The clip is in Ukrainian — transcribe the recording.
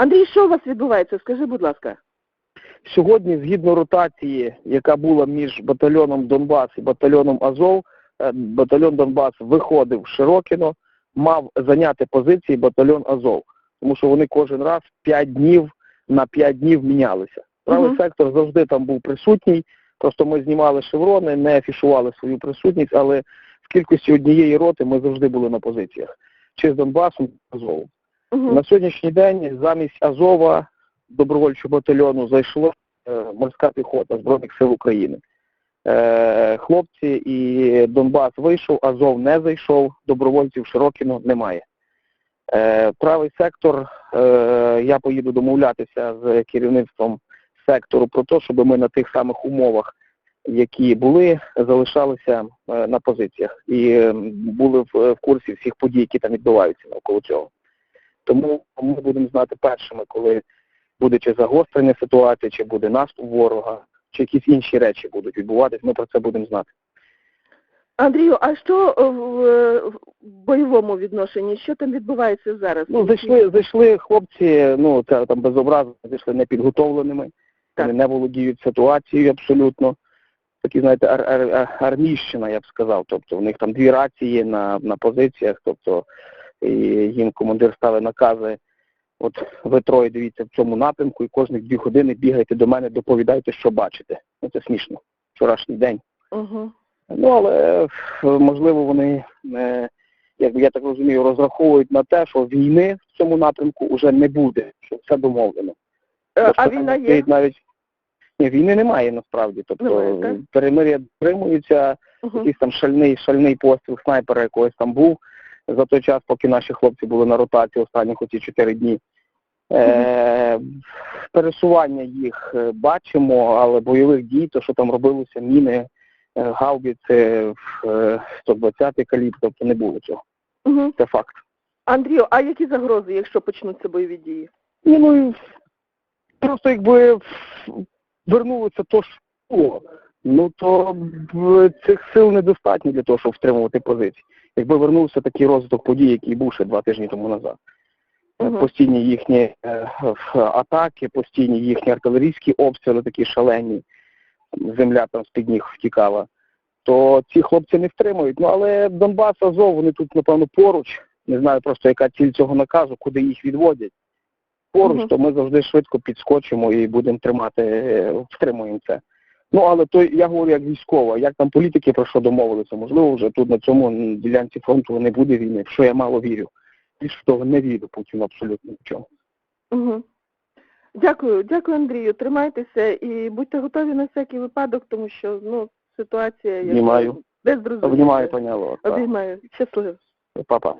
Андрій, що у вас відбувається? Скажи, будь ласка. Сьогодні, згідно ротації, яка була між батальйоном Донбас і батальйоном Азов, е, батальйон Донбас виходив в Широкіно, мав зайняти позиції батальйон Азов, тому що вони кожен раз 5 днів на 5 днів мінялися. Правий Мгм. сектор завжди там був присутній. Просто ми знімали шеврони, не афішували свою присутність, але в кількості однієї роти ми завжди були на позиціях. Чи з Донбасом, чи з Азовом. Угу. На сьогоднішній день замість Азова добровольчого батальйону зайшло е, морська піхота Збройних сил України. Е, хлопці і Донбас вийшов, Азов не зайшов, добровольців Широкіно немає. Е, правий сектор, е, я поїду домовлятися з керівництвом сектору про те, щоб ми на тих самих умовах, які були, залишалися е, на позиціях і були в курсі всіх подій, які там відбуваються навколо цього. Тому ми будемо знати першими, коли буде чи загострення ситуації, чи буде наступ ворога, чи якісь інші речі будуть відбуватись, ми про це будемо знати. Андрію, а що е, в, в бойовому відношенні? Що там відбувається зараз? Ну, зайшли, зайшли хлопці, ну це там безобразно, зайшли непідготовленими, Так. вони не володіють ситуацією абсолютно. Такі, знаєте, ар- ар- ар- армійщина, я б сказав. Тобто в них там дві рації на, на позиціях, тобто і їм командир ставить накази. От ви троє дивіться в цьому напрямку і кожні дві години бігайте до мене, доповідайте, що бачите. Ну це смішно. Вчорашній день. Угу. Ну, але е, можливо вони, е, як я так розумію, розраховують на те, що війни в цьому напрямку вже не буде, що все домовлено. Е, А там війна є? навіть ні, війни немає насправді. Тобто Немає, перемир'я дотримуються, Угу. якийсь там шальний, шальний постріл снайпера якогось там був за той час, поки наші хлопці були на ротації останніх оці чотири дні. Е, пересування їх е, бачимо, але бойових дій, то що там робилося, міни, е, гаубіці, е, 120 калібр, тобто не було цього. Угу. Це факт. Андрію, а які загрози, якщо почнуться бойові дії? Ні, ну просто якби вернулося то, що ну то б, цих сил недостатньо для того, щоб втримувати позиції. Якби вернувся такий розвиток подій, який був ще два тижні тому назад. Е, Мгм. Постійні їхні е, атаки, постійні їхні артилерійські обстріли такі шалені, земля там з-під ніг втікала, то ці хлопці не втримують. Ну але Донбас, Азов, вони тут, напевно, поруч. Не знаю просто, яка ціль цього наказу, куди їх відводять. Поруч, Мгм. то ми завжди швидко підскочимо і будемо тримати, е, втримуємо це. Ну, але то я говорю як військова, як там політики про що домовилися, можливо, вже тут на цьому ділянці фронту не буде війни, в що я мало вірю. Більше того, не вірю Путіну абсолютно нічого. Угу. Дякую, дякую, Андрію. Тримайтеся і будьте готові на всякий випадок, тому що ну ситуація якби, Обнімаю. беззрозуміла. Обнімаю, пані Алло. Обіймаю. Щасливо. Папа.